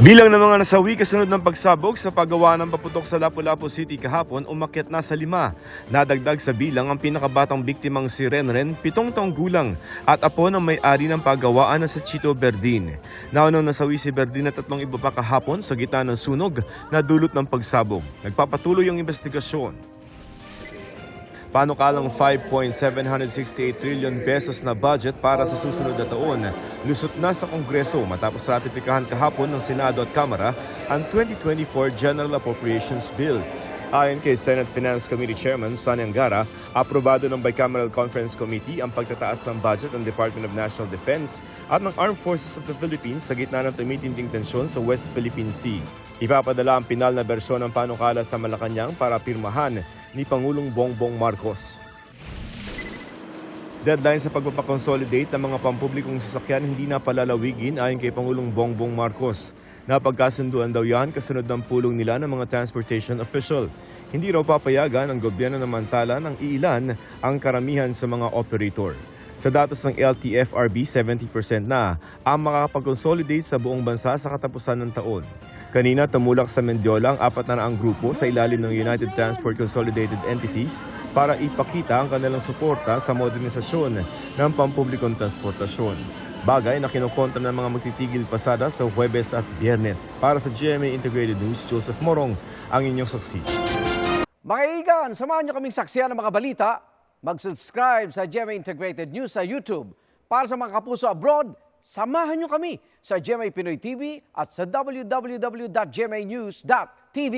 Bilang ng mga nasawi kasunod ng pagsabog sa paggawa ng paputok sa Lapu-Lapu City kahapon, umakyat na sa lima. Nadagdag sa bilang ang pinakabatang biktimang si Renren, pitong taong gulang, at apo ng may-ari ng paggawaan na sa Chito Berdin. Naunang nasawi si Berdin at tatlong iba pa kahapon sa gitna ng sunog na dulot ng pagsabog. Nagpapatuloy ang investigasyon. Panukalang 5.768 trillion pesos na budget para sa susunod na taon, lusot na sa Kongreso matapos ratifikahan kahapon ng Senado at Kamara ang 2024 General Appropriations Bill. Ayon kay Senate Finance Committee Chairman Sonny Angara, aprobado ng Bicameral Conference Committee ang pagtataas ng budget ng Department of National Defense at ng Armed Forces of the Philippines sa gitna ng tumitinding tensyon sa West Philippine Sea. Ipapadala ang pinal na bersyon ng panukala sa Malacanang para pirmahan ni Pangulong Bongbong Marcos. Deadline sa pagpapakonsolidate ng mga pampublikong sasakyan hindi na palalawigin ayon kay Pangulong Bongbong Marcos. Napagkasunduan daw yan kasunod ng pulong nila ng mga transportation official. Hindi raw papayagan ang gobyerno na mantala ng iilan ang karamihan sa mga operator. Sa datos ng LTFRB, 70% na ang makakapag-consolidate sa buong bansa sa katapusan ng taon. Kanina tumulak sa Mendiola ang apat na naang grupo sa ilalim ng United Transport Consolidated Entities para ipakita ang kanilang suporta sa modernisasyon ng pampublikong transportasyon. Bagay na kinukontra ng mga magtitigil pasada sa Huwebes at Biyernes. Para sa GMA Integrated News, Joseph Morong ang inyong saksi. Mga igan, samahan nyo kaming saksiyan ng mga balita. Mag-subscribe sa GMA Integrated News sa YouTube. Para sa mga kapuso abroad, samahan nyo kami sa GMA Pinoy TV at sa www.gmanews.tv.